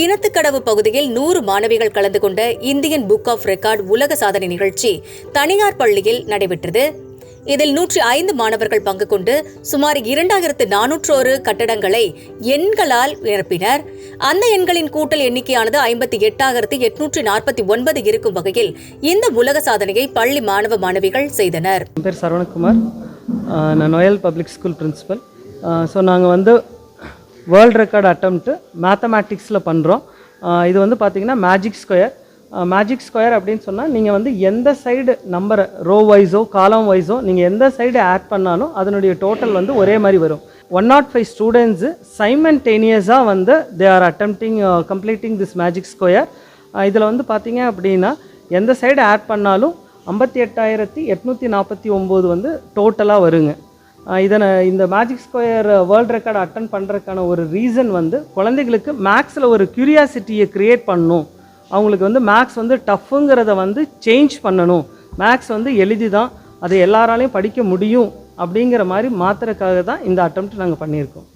கிணத்துக்கடவு பகுதியில் நூறு மாணவிகள் கலந்து கொண்ட இந்தியன் புக் ஆஃப் ரெக்கார்ட் உலக சாதனை நிகழ்ச்சி தனியார் பள்ளியில் நடைபெற்றது. இதில் நூற்றி ஐந்து மாணவர்கள் பங்கு கொண்டு சுமார் இரண்டாயிரத்து நானூற்றோரு கட்டடங்களை எண்களால் நிரப்பினர். அந்த எண்களின் கூட்டல் எண்ணிக்கையானது ஐம்பத்தி எட்டாயிரத்து எட்நூற்றி நாற்பத்தி ஒன்பது இருக்கும் வகையில் இந்த உலக சாதனையை பள்ளி மாணவ மாணவிகள் செய்தனர். பேர் சரவணகுமார். நான் Noel public school principal. So நாங்கள் வந்து வேர்ல்டு ரெக்கார்ட் அட்டம்ப்ட்டு மேத்தமேட்டிக்ஸில் பண்ணுறோம் இது வந்து பார்த்திங்கன்னா மேஜிக் ஸ்கொயர் மேஜிக் ஸ்கொயர் அப்படின்னு சொன்னால் நீங்கள் வந்து எந்த சைடு நம்பரை ரோ வைஸோ காலம் வைஸோ நீங்கள் எந்த சைடு ஆட் பண்ணாலும் அதனுடைய டோட்டல் வந்து ஒரே மாதிரி வரும். ஒன் நாட் ஃபைவ் ஸ்டூடெண்ட்ஸு சைமன்டேனியஸாக வந்து they are attempting completing this magic square இதில் வந்து பார்த்தீங்க அப்படின்னா எந்த சைடு ஆட் பண்ணாலும் ஐம்பத்தி எட்டாயிரத்தி எட்நூற்றி நாற்பத்தி ஒம்பது வந்து டோட்டலாக வருங்க. இதனை இந்த magic square world record attain பண்ணுறதுக்கான ஒரு ரீசன் வந்து குழந்தைகளுக்கு மேக்ஸில் ஒரு க்யூரியாசிட்டியை க்ரியேட் பண்ணணும் அவங்களுக்கு வந்து மேக்ஸ் வந்து டஃப்புங்கிறத வந்து சேஞ்ச் பண்ணணும். மேக்ஸ் வந்து எளிதி தான் அதை எல்லாராலையும் படிக்க முடியும் அப்படிங்கிற மாதிரி மாத்துறதுக்காக தான் இந்த அட்டம்ப்ட் நாங்கள் பண்ணியிருக்கோம்.